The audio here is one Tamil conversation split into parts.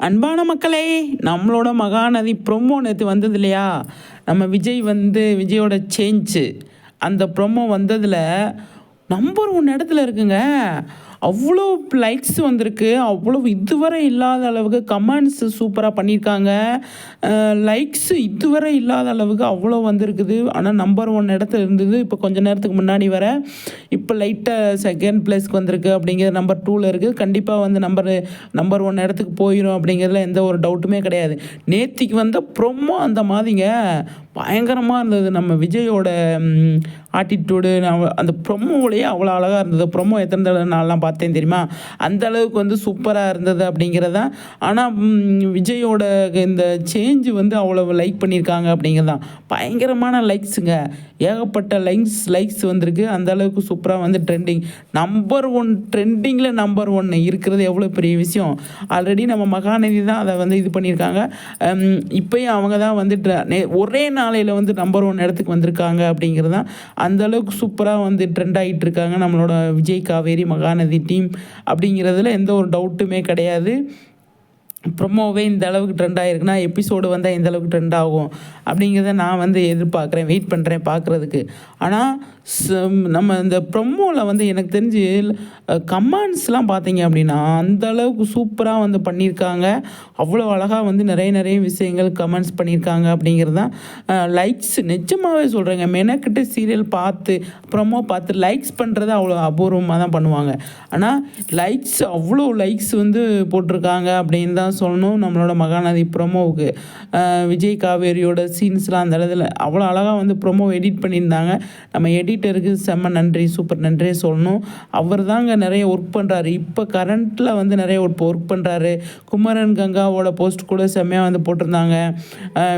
அன்பான மக்களே நம்மளோட மகாநதி ப்ரொமோ நேற்று வந்தது இல்லையா நம்ம விஜய் வந்து விஜயோட சேஞ்சு அந்த ப்ரொமோ வந்ததில் நம்பர் ஒன் இடத்துல இருக்குங்க. அவ்வளோ லைக்ஸ் வந்திருக்கு. அவ்வளோ இதுவரை இல்லாத அளவுக்கு கமெண்ட்ஸ் சூப்பராக பண்ணியிருக்காங்க. லைக்ஸ் இதுவரை இல்லாத அளவுக்கு அவ்வளோ வந்திருக்குது. ஆனால் நம்பர் ஒன் இடத்துல இருந்தது. இப்போ கொஞ்ச நேரத்துக்கு முன்னாடி வர இப்போ லைட்டாக செகண்ட் பிளேஸ்க்கு வந்திருக்கு அப்படிங்கிறது நம்பர் டூவில் இருக்குது கண்டிப்பாக வந்து நம்பர் நம்பர் ஒன் இடத்துக்கு போயிடும் அப்படிங்கிறதுல எந்த ஒரு டவுட்டுமே கிடையாது. நேத்திக்கு வந்த ப்ரொமோ அந்த மாதிரிங்க பயங்கரமாக இருந்தது. நம்ம விஜயோட ஆட்டிடியூடு அந்த ப்ரொமோவிலேயே அவ்வளோ அழகாக இருந்தது. ப்ரொமோ எத்தனை தடவை நான்லாம் பார்த்தேன் தெரியுமா? அந்த அளவுக்கு வந்து சூப்பராக இருந்தது அப்படிங்கிறதான் ஆனால் விஜயோட இந்த சேஞ்சு வந்து அவ்வளோ லைக் பண்ணியிருக்காங்க அப்படிங்கிறதான் பயங்கரமான லைக்ஸுங்க ஏகப்பட்ட லைக்ஸ் லைக்ஸ் வந்திருக்கு. அந்த அளவுக்கு சூப்பராக வந்து ட்ரெண்டிங் நம்பர் ஒன் ட்ரெண்டிங்கில் நம்பர் ஒன்று இருக்கிறது எவ்வளோ பெரிய விஷயம்? ஆல்ரெடி நம்ம மகாநதி தான் அதை வந்து இது பண்ணியிருக்காங்க. இப்போயும் அவங்க தான் வந்து ஒரே நாளையில் வந்து நம்பர் ஒன் இடத்துக்கு வந்திருக்காங்க அப்படிங்கிறது? தான் அந்தளவுக்கு சூப்பராக வந்து ட்ரெண்ட் ஆகிட்டு இருக்காங்க நம்மளோட விஜய் காவேரி மகாநதி டீம் அப்படிங்கிறதுல எந்த ஒரு டவுட்டுமே கிடையாது. ப்ரொமோவே இந்த அளவுக்கு ட்ரெண்ட் ஆகிருக்குன்னா எபிசோடு வந்தால் எந்த அளவுக்கு ட்ரெண்ட் ஆகும். அப்படிங்கிறத நான் வந்து எதிர்பார்க்குறேன். வெயிட் பண்ணுறேன் பார்க்குறதுக்கு. ஆனால் நம்ம இந்த ப்ரொமோவில் வந்து எனக்கு தெரிஞ்சு கமெண்ட்ஸ்லாம் பார்த்தீங்க அப்படின்னா அந்த அளவுக்கு சூப்பராக வந்து பண்ணியிருக்காங்க. அவ்வளோ அழகாக வந்து நிறைய நிறைய விஷயங்கள் கமெண்ட்ஸ் பண்ணியிருக்காங்க அப்படிங்கிறது தான் லைக்ஸ் நிஜமாகவே சொல்கிறேங்க மெனக்கிட்ட சீரியல் பார்த்து ப்ரொமோ பார்த்து லைக்ஸ் பண்ணுறது அவ்வளோ அபூர்வமாக தான் பண்ணுவாங்க. ஆனால் லைக்ஸ் அவ்வளோ லைக்ஸ் வந்து போட்டிருக்காங்க அப்படின்னு தான் சொல்லணும் நம்மளோட மகாநதி ப்ரொமோவுக்கு. விஜய் காவேரியோட சீன்ஸ்லாம் அந்த இடத்துல அவ்வளோ அழகாக வந்து ப்ரொமோ எடிட் பண்ணியிருந்தாங்க. நம்ம எடிட் எடிட்டருக்கு செம்ம நன்றி சூப்பர் நன்றி சொல்லணும். அவர் தாங்க நிறைய ஒர்க் பண்ணுறாரு இப்போ கரண்ட்டில் வந்து நிறைய ஒர்க் ஒர்க் பண்ணுறாரு குமரன் கங்காவோட போஸ்ட் கூட செம்மையாக வந்து போட்டிருந்தாங்க.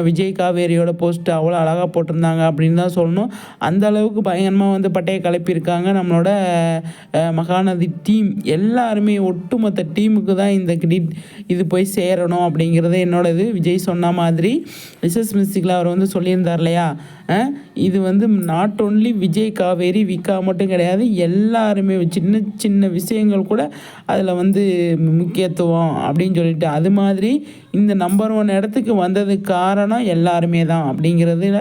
விஜய் காவேரியோட போஸ்ட் அவ்வளோ அழகாக போட்டிருந்தாங்க அப்படின்னு தான் சொல்லணும். அந்த அளவுக்கு பயங்கரமாக வந்து பட்டையை கலப்பியிருக்காங்க நம்மளோட மகாநதி டீம் எல்லாருமே ஒட்டுமொத்த டீமுக்கு தான் இந்த கிரெடிட் இது போய் சேரணும் அப்படிங்கிறது என்னோட இது விஜய் சொன்ன மாதிரி ரிசர்ச் மிஸ்டிக்கில் அவர் வந்து சொல்லியிருந்தார் இல்லையா? இது வந்து நாட் ஓன்லி விஜய் காவேரி விக்கா மட்டும் கிடையாது. எல்லாருமே சின்ன சின்ன விஷயங்கள் கூட அதில் வந்து முக்கியத்துவம் அப்படின்னு சொல்லிட்டு அது மாதிரி இந்த நம்பர் ஒன் இடத்துக்கு வந்ததுக்கு காரணம் எல்லாருமே தான் அப்படிங்கிறதுல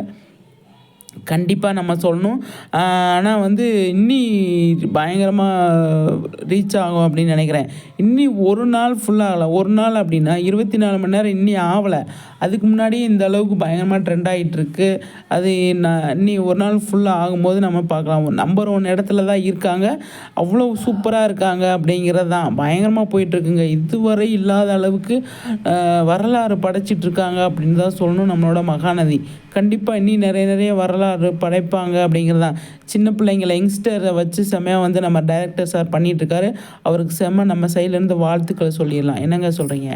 கண்டிப்பாக நம்ம சொல்லணும். ஆனால் வந்து இன்னி பயங்கரமாக ரீச் ஆகும் அப்படின்னு நினைக்கிறேன். இன்னி ஒரு நாள் ஃபுல்லாகல ஒரு நாள் அப்படின்னா இருபத்தி நாலு மணி நேரம் இன்னி ஆகலை அதுக்கு முன்னாடி இந்த அளவுக்கு பயங்கரமாக ட்ரெண்ட் ஆகிட்டுருக்கு அது நான் இன்னி ஒரு நாள் ஃபுல்லாக ஆகும்போது நம்ம பார்க்கலாம். நம்பர் ஒன் இடத்துல தான் இருக்காங்க. அவ்வளோ சூப்பராக இருக்காங்க அப்படிங்கிறது தான். பயங்கரமாக போயிட்டுருக்குங்க. இதுவரை இல்லாத அளவுக்கு வரலாறு படைச்சிட்ருக்காங்க அப்படின்னு தான் சொல்லணும் நம்மளோட மகாநதி. கண்டிப்பாக இன்னி நிறைய நிறைய வரலாறு வரலாறு படைப்பாங்க அப்படிங்கிறது தான் சின்ன பிள்ளைங்களை யங்ஸ்டரை வச்சு செம்மையாக வந்து நம்ம டைரக்டர் சார் பண்ணிகிட்ருக்காரு அவருக்கு செம்ம நம்ம சைட்லேருந்து வாழ்த்துக்களை சொல்லிடலாம். என்னங்க சொல்கிறீங்க